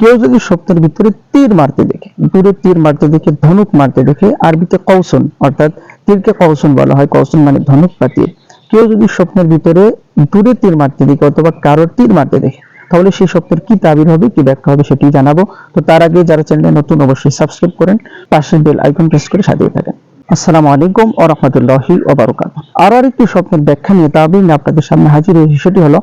কেউ যদি স্বপ্নের ভিতরে তীর মারতে দেখে, দূরে তীর মারতে দেখে, ধনুক মারতে দেখে, আরবিতে কৌশন, অর্থাৎ তীরকে কৌশন বলা হয়, কৌশন মানে ধনুক বা তীর। কেউ যদি স্বপ্নের ভিতরে দূরে তীর মারতে দেখে অথবা কারোর তীর মারতে দেখে, তাহলে সেই স্বপ্নের কি তাবির হবে, কি ব্যাখ্যা হবে সেটি জানাব। তো তার আগে যারা চ্যানেলে নতুন, অবশ্যই সাবস্ক্রাইব করেন, পাশে বেল আইকন প্রেস করে সাজিয়ে থাকেন। আসসালামু আলাইকুম ও রহমতুল্লাহি ওবারকাত আরও আরেকটি স্বপ্নের ব্যাখ্যা নিয়ে তাবির নিয়ে আপনাদের সামনে হাজির হয়েছে, সেটি হলো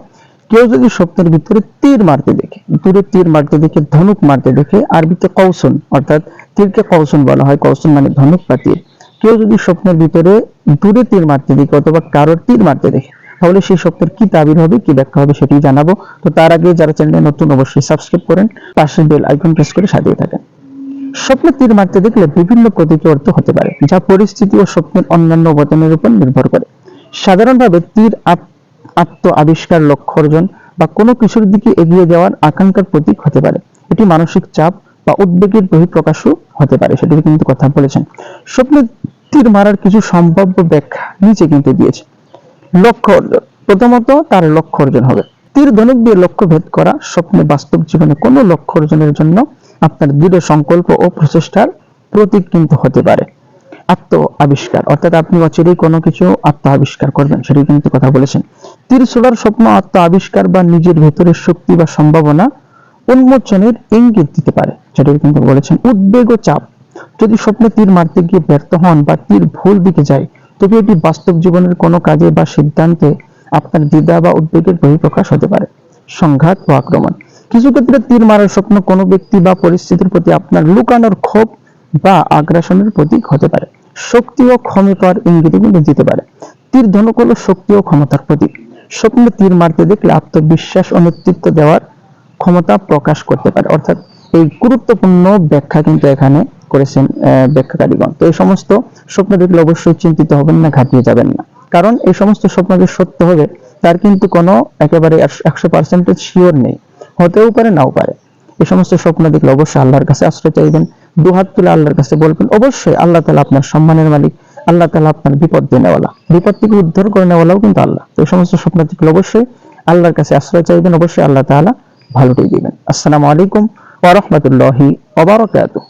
কেউ যদি স্বপ্নের ভিতরে তীর মারতে দেখে, দূরে তীর মারতে দেখে, ধনুক মারতে দেখে, আরবিতে কৌশন অর্থাৎ তীরকে কৌশন বলা হয় কৌশন মানে ধনুক বা তীর। কেউ যদি স্বপ্নের ভিতরে দূরে তীর মারতে দেখে অথবা কারোর তীর মারতে দেখে, তাহলে সেই স্বপ্নের কি তাবির হবে, কি ব্যাখ্যা হবে সেটি জানাব। তো তার আগে যারা চ্যানেলে নতুন অবশ্যই সাবস্ক্রাইব করেন পাশের বেল আইকন প্রেস করে সাজিয়ে থাকেন। স্বপ্নে তীর মারতে দেখলে বিভিন্ন প্রতীকী অর্থ হতে পারে, যা পরিস্থিতি ও স্বপ্নের অন্যান্য অবদানের উপর নির্ভর করে। সাধারণভাবে তীর আত্ম আবিষ্কার লক্ষ্য অর্জন বা কোনো কিছুর দিকে এগিয়ে যাওয়ার আকাঙ্ক্ষার প্রতীক হতে পারে। এটি মানসিক চাপ বা উদ্বেগের বহিঃপ্রকাশও হতে পারে সেটির কিন্তু কথা বলেছেন। স্বপ্নে তীর মারার কিছু সম্ভাব্য ব্যাখ্যা নিচে কিন্তু দিয়েছে। লক্ষ্য অর্জন। প্রথমত, তার লক্ষ্য অর্জন হবে। তীর ধনুক দিয়ে লক্ষ্য ভেদ করা স্বপ্নে বাস্তব জীবনে কোনো লক্ষ্য অর্জনের জন্য আপনার দৃঢ় সংকল্প ও প্রচেষ্টার প্রতীক কিন্তু হতে পারে। আত্ম আবিষ্কার অর্থাৎ আপনি অচিরেই কোনো কিছু আত্ম আবিষ্কার করবেন, সেটি কিন্তু কথা বলেছেন। তীর ছোড়ার স্বপ্ন, আত্ম আবিষ্কার বা নিজের ভেতরের শক্তি বা সম্ভাবনা উন্মোচনের ইঙ্গিত দিতে পারে। সেটি কিন্তু বলেছেন, উদ্বেগ ও চাপ। যদি স্বপ্নে তীর মারতে গিয়ে ব্যর্থ হন বা তীর ভুল দিকে যায়, তবে এটি বাস্তব জীবনের কোনো কাজে বা সিদ্ধান্তে আপনার দ্বিধা বা উদ্বেগের বহিঃপ্রকাশ হতে পারে। সংঘাত ও আক্রমণ। কিছু ক্ষেত্রে তীর মারার স্বপ্ন কোনো ব্যক্তি বা পরিস্থিতির প্রতি আপনার লুকানোর ক্ষোভ বা আগ্রাসনের প্রতীক হতে পারে। শক্তি ও ক্ষমতার ইঙ্গিত কিন্তু দিতে পারে। তীর ধনুক হলো শক্তি ও ক্ষমতার প্রতীক। স্বপ্নে তীর মারতে দেখলে আত্মবিশ্বাস ও নেতৃত্ব দেওয়ার ক্ষমতা প্রকাশ করতে পারে। অর্থাৎ এই গুরুত্বপূর্ণ ব্যাখ্যা কিন্তু এখানে করেছেন ব্যাখ্যাকারীগণ। তো এই সমস্ত স্বপ্ন দেখলে অবশ্যই চিন্তিত হবেন না, ঘাটিয়ে যাবেন না। কারণ এই সমস্ত স্বপ্ন যে সত্য হবে, তার কিন্তু কোনো একেবারে একশো পার্সেন্টেজ শিওর নেই। হতেও পারে, নাও পারে। এই সমস্ত স্বপ্ন দেখলে অবশ্যই আল্লাহর কাছে আশ্রয় চাইবেন। দুহাত তুলে আল্লাহর কাছে বলবেন, অবশ্যই আল্লাহ তালা আপনার সম্মানের মালিক। আল্লাহ তালা আপনার বিপদ দেনেওয়ালা বিপদ থেকে উদ্ধার করে নেওয়ালাও কিন্তু আল্লাহ। তো এই সমস্ত স্বপ্ন থেকে অবশ্যই আল্লাহর কাছে আশ্রয় চাইবেন, অবশ্যই আল্লাহ তালা ভালোটাই দিবেন। আসসালামু আলাইকুম ওরহমতুল্লাহি রাহমাতুল্লাহি ওয়া বারাকাতুহু।